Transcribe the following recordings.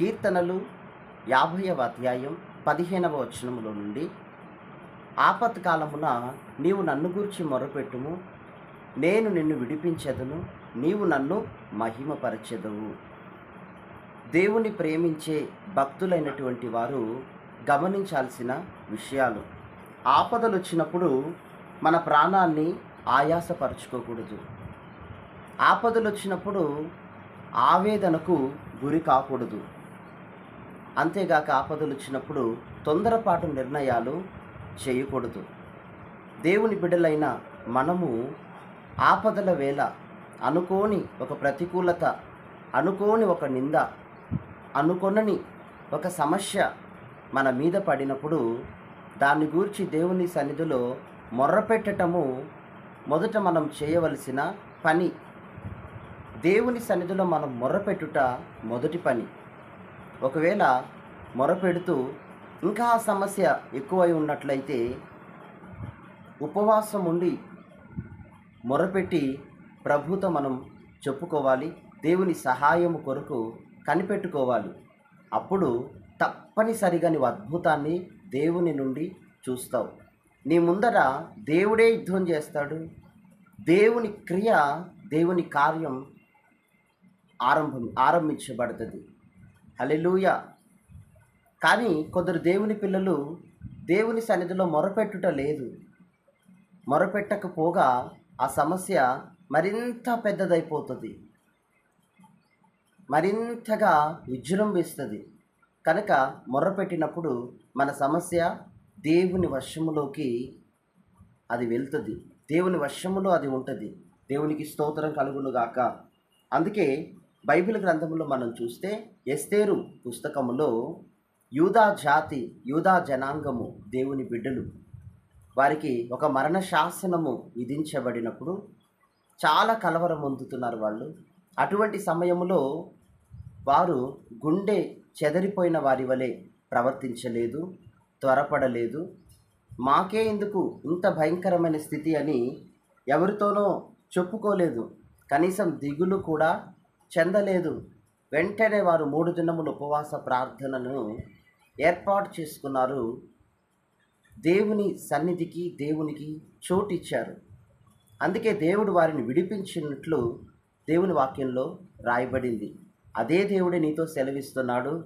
కీర్తనలు యాభైవ అధ్యాయం పదిహేనవ వచనములో నుండి ఆపత్ కాలమున నీవు నన్ను గూర్చి మొరపెట్టుము నేను నిన్ను విడిపించెదను నీవు నన్ను మహిమపరచెదవు. దేవుని ప్రేమించే భక్తులైనటువంటి వారు గమనించాల్సిన విషయాలు. ఆపదలు వచ్చినప్పుడు మన ప్రాణాన్ని ఆయాసపరచుకోకూడదు. ఆపదలు వచ్చినప్పుడు ఆవేదనకు గురి కాకూడదు. అంతేగాక ఆపదలు వచ్చినప్పుడు తొందరపాటు నిర్ణయాలు చేయకూడదు. దేవుని బిడ్డలైన మనము ఆపదల వేళ అనుకోని ఒక ప్రతికూలత అనుకోని ఒక నింద అనుకొనని ఒక సమస్య మన మీద పడినప్పుడు దాన్ని గూర్చి దేవుని సన్నిధిలో మొర్రపెట్టటము మొదట మనం చేయవలసిన పని. దేవుని సన్నిధిలో మనం మొర్రపెట్టుట మొదటి పని. ఒకవేళ మొరపెడుతూ ఇంకా ఆ సమస్య ఎక్కువై ఉన్నట్లయితే ఉపవాసం ఉండి మొరపెట్టి ప్రభుతో మనం చెప్పుకోవాలి దేవుని సహాయం కొరకు కనిపెట్టుకోవాలి. అప్పుడు తప్పనిసరిగా నీవు అద్భుతాన్ని దేవుని నుండి చూస్తావు. నీ ముందర దేవుడే యుద్ధం చేస్తాడు. దేవుని క్రియ దేవుని కార్యం ఆరంభం ఆరంభించబడుతుంది. హలెలూయ కానీ కొందరు దేవుని పిల్లలు దేవుని సన్నిధిలో మొరపెట్టుట లేదు. మొరపెట్టకపోగా ఆ సమస్య మరింత పెద్దదైపోతుంది. మరింతగా విజృంభిస్తుంది కనుక మొర్రపెట్టినప్పుడు మన సమస్య దేవుని వశములోకి అది వెళ్తుంది. దేవుని వశములో అది ఉంటుంది. దేవునికి స్తోత్రం కలుగును గాక అందుకే బైబిల్ గ్రంథంలో మనం చూస్తే ఎస్తేరు పుస్తకములో యూదా జాతి యూదా జనాంగము దేవుని బిడ్డలు. వారికి ఒక మరణ శాసనము విధించబడినప్పుడు చాలా కలవరం పొందుతున్నారు వాళ్ళు. అటువంటి సమయంలో వారు గుండె చెదరిపోయిన వారి వలె ప్రవర్తించలేదు త్వరపడలేదు. మాకే ఎందుకు ఇంత భయంకరమైన స్థితి అని ఎవరితోనో చెప్పుకోలేదు. కనీసం దిగులు కూడా చెందలేదు. వెంటనే వారు మూడు దినములు ఉపవాస ప్రార్థనను ఏర్పాటు చేసుకున్నారు. దేవుని సన్నిధికి దేవునికి చోటిచ్చారు. అందుకే దేవుడు వారిని విడిపించినట్లు దేవుని వాక్యంలో రాయబడింది. అదే దేవుడే నీతో సెలవిస్తున్నాడు.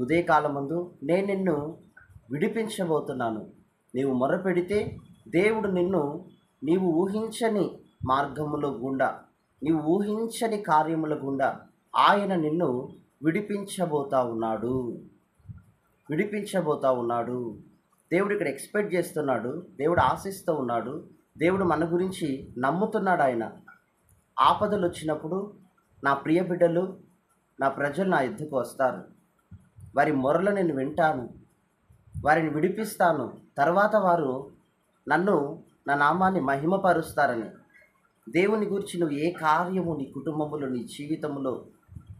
ఉదయకాలం ముందు నేను నిన్ను విడిపించబోతున్నాను. నీవు మొరపెడితే దేవుడు నిన్ను నీవు ఊహించని మార్గములో గుండా నీవు ఊహించని కార్యముల గుండా ఆయన నిన్ను విడిపించబోతా ఉన్నాడు. విడిపించబోతా ఉన్నాడు. దేవుడు ఇక్కడ ఎక్స్పెక్ట్ చేస్తున్నాడు. దేవుడు ఆశిస్తూ ఉన్నాడు. దేవుడు మన గురించి నమ్ముతున్నాడు ఆయన. ఆపదలు వచ్చినప్పుడు నా ప్రియ బిడ్డలు నా ప్రజలు నా ఎద్దుకు వస్తారు. వారి మొరలు నేను వింటాను. వారిని విడిపిస్తాను. తర్వాత వారు నన్ను నా నామాన్ని మహిమపరుస్తారని. దేవుని గురించి నువ్వు ఏ కార్యము నీ కుటుంబంలో నీ జీవితంలో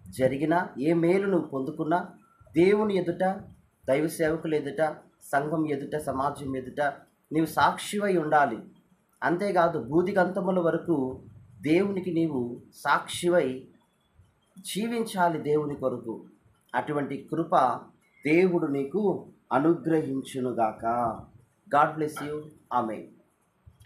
జరిగినా ఏ మేలు నువ్వు పొందుకున్నా దేవుని ఎదుట దైవ సేవకులు ఎదుట సంఘం ఎదుట సమాజం ఎదుట నీవు సాక్షివై ఉండాలి. అంతేకాదు బూదిగంతముల వరకు దేవునికి నీవు సాక్షివై జీవించాలి దేవుని కొరకు. అటువంటి కృప దేవుడు నీకు అనుగ్రహించునుగాక. God bless you. ఆమె